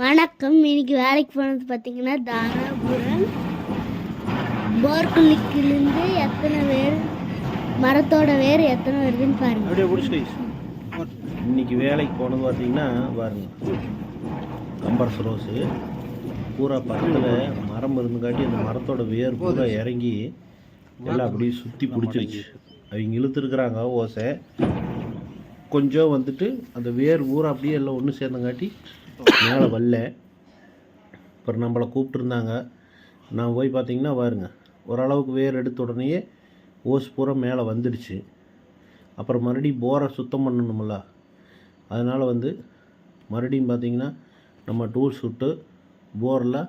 வணக்கம். இன்னைக்கு வேலைக்கு போனது பார்த்தீங்கன்னா தாராபுரம். போர்க்குழிக்கிலிருந்து எத்தனை பேர் மரத்தோட வேர் எத்தனை வருதுன்னு பாருங்க. அப்படியே பிடிச்சிட்டு இன்னைக்கு வேலைக்கு போனது பார்த்தீங்கன்னா பாருங்க. கம்பர்ஸ் ரோஸு பூரா பக்கத்தில் மரம் இருந்துக்காட்டி அந்த மரத்தோட வேர் பூரா இறங்கி எல்லாம் அப்படியே சுற்றி பிடிச்சிருச்சு. அவங்க இழுத்துருக்குறாங்க ஓசை. கொஞ்சம் வந்துட்டு அந்த வேர் பூரா அப்படியே எல்லாம் ஒன்று சேர்ந்தங்காட்டி மேலே வரல. அப்புறம் நம்மளை கூப்பிட்டுருந்தாங்க. நான் போய் பார்த்தீங்கன்னா பாருங்க ஓரளவுக்கு வேர் எடுத்த உடனேயே ஓஸ் பூரா மேலே வந்துடுச்சு. அப்புறம் மறுபடியும் போரை சுத்தம் பண்ணணும்ல. அதனால் வந்து மறுபடியும் பார்த்தீங்கன்னா நம்ம டூல்ஸ் விட்டு போரில்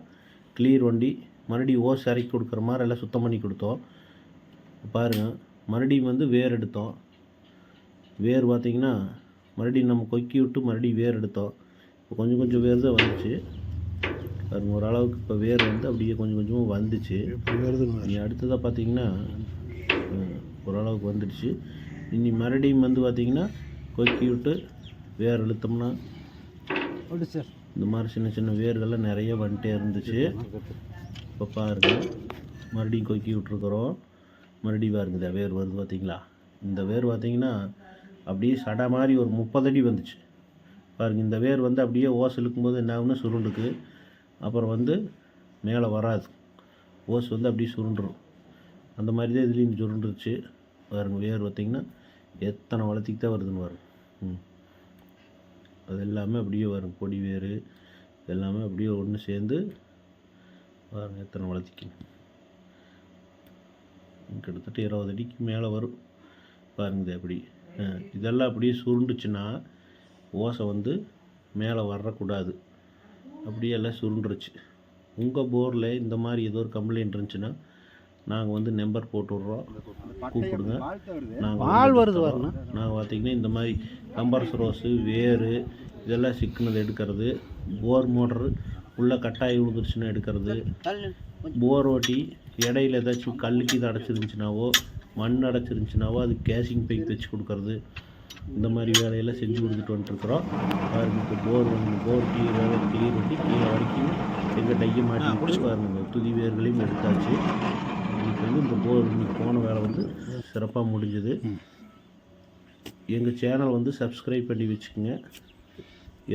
கிளியர் வண்டி மறுபடியும் ஓஸ் இறக்கி கொடுக்குற மாதிரி எல்லாம் சுத்தம் பண்ணி கொடுத்தோம். பாருங்கள் மறுபடியும் வந்து வேர் எடுத்தோம். வேர் பார்த்திங்கன்னா மறுபடியும் நம்ம கொக்கி விட்டு மறுபடியும் வேர் எடுத்தோம். இப்போ கொஞ்சம் கொஞ்சம் வேர் தான் வந்துச்சு. பாருங்க ஓரளவுக்கு இப்போ வேர் வந்து அப்படியே கொஞ்சம் கொஞ்சமாக வந்துச்சு. நீ அடுத்ததாக பார்த்தீங்கன்னா ஓரளவுக்கு வந்துடுச்சு. இனி மறுபடியும் வந்து பார்த்தீங்கன்னா கொக்கி விட்டு வேர் இழுத்தோம்னா சார். இந்த மாதிரி சின்ன சின்ன வேர்கள்லாம் நிறைய வந்துட்டே இருந்துச்சு. இப்போ பாருங்க மறுபடியும் கொக்கி விட்ருக்குறோம் மறுபடியும் பாருங்க இந்த வேர் வருது பார்த்தீங்களா? இந்த வேர் பார்த்தீங்கன்னா அப்படியே சடை மாதிரி ஒரு முப்பது அடி வந்துச்சு. பாருங்க இந்த வேர் வந்து அப்படியே ஓஸ் இழுக்கும்போது என்ன ஆகும்னா சுருண்டுக்கு. அப்புறம் வந்து மேலே வராது. ஓஸ் வந்து அப்படியே சுருண்டுரும். அந்த மாதிரி தான் இதுலேயும் சுருண்டுருச்சு. பாருங்கள் வேர் பார்த்தீங்கன்னா எத்தனை வளர்த்திக்கு தான் வருதுன்னு வரும் ம். அது எல்லாமே அப்படியே வரும் கொடி வேர் எல்லாமே அப்படியே ஒன்று சேர்ந்து பாருங்க எத்தனை வளர்த்திக்கு கிட்டத்தட்ட இருபது அடிக்கு மேலே வரும். பாருங்க இது அப்படி. இதெல்லாம் அப்படியே சுருண்டுச்சுன்னா ஓசை வந்து மேலே வரக்கூடாது. அப்படியே எல்லாம் சுருண்டுருச்சு. உங்கள் போரில் இந்த மாதிரி ஏதோ ஒரு கம்ப்ளைண்ட் இருந்துச்சுன்னா நாங்கள் வந்து நம்பர் போட்டு விட்றோம். கூப்பிடுங்க. நாங்கள் பால் வருது பாருங்க நாங்கள் பார்த்தீங்கன்னா இந்த மாதிரி கம்பர்ஸ் ரோஸு வேர் இதெல்லாம் சிக்கினது எடுக்கிறது. போர் மோட்டரு உள்ள கட்டாயி விழுந்துருச்சுன்னா எடுக்கிறது. போர் ஓட்டி இடையில ஏதாச்சும் கல்லுக்கு இது அடைச்சிருந்துச்சுனாவோ மண் அடைச்சிருந்துச்சுனாவோ அது கேசிங் பைப் வச்சு கொடுக்கறது. இந்த மாதிரி வேலையெல்லாம் செஞ்சு கொடுத்துட்டு வந்துட்டுருக்குறோம். பாருங்க போர் வந்து போர் கீழே வேலை கிளியர் பண்ணி கீழே வரைக்கும் எங்கள் டையை மாட்டி பாருங்க. இந்த துதி வேர்களையும் எடுத்தாச்சு. இன்னைக்கு வந்து இந்த போர் இன்னைக்கு போன வேலை வந்து சிறப்பாக முடிஞ்சது. எங்கள் சேனல் வந்து சப்ஸ்கிரைப் பண்ணி வச்சுக்கோங்க.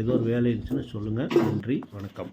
ஏதோ ஒரு வேலை இருந்துச்சுன்னா சொல்லுங்கள் நன்றி வணக்கம்.